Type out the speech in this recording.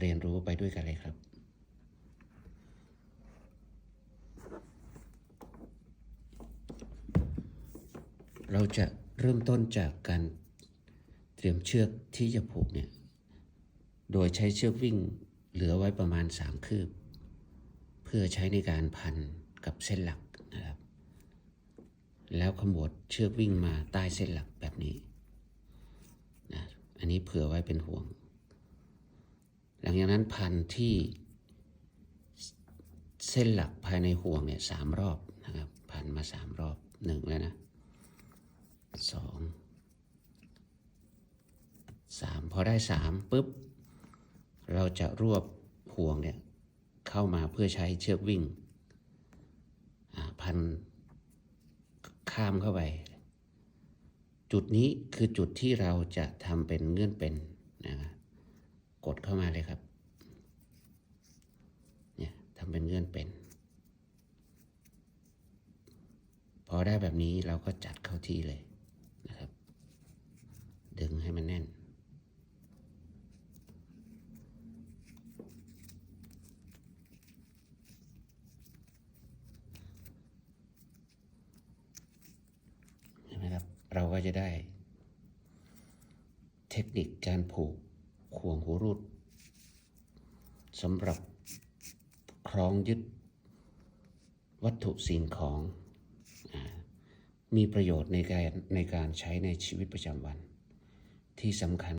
เรียนรู้ไปด้วยกันเลยครับเราจะเริ่มต้นจากการเตรียมเชือกที่จะผูกเนี่ย โดยใช้เชือกวิ่งเหลือไว้ประมาณ 3 คืบ เพื่อใช้ในการพันกับเส้นหลักนะครับ แล้วขมวดเชือกวิ่งมาใต้เส้นหลักแบบนี้นะ อันนี้เผื่อไว้เป็นห่วง หลังจากนั้นพันที่เส้นหลักภายในห่วงเนี่ยสามรอบนะครับพันมาสามรอบหนึ่งแล้วนะสองสามพอได้สามปุ๊บ เราจะรวบห่วงเนี่ยเข้ามาเพื่อใช้เชือกวิ่งพันข้ามเข้าไป จุดนี้คือจุดที่เราจะทำเป็นเงื่อนเป็นนะครับกดเข้ามาเลยครับเนี่ยทำ เป็น พอได้แบบนี้เราก็จัดเข้าที่เลยนะครับ ดึงให้มันแน่นใช่ไหมครับ เราก็จะได้ เทคนิคการผูกข่วงหูรูดสำหรับ คล้องยึดวัตถุสิ่งของมีประโยชน์ในการในการใช้ในชีวิตประจำวันที่สำคัญ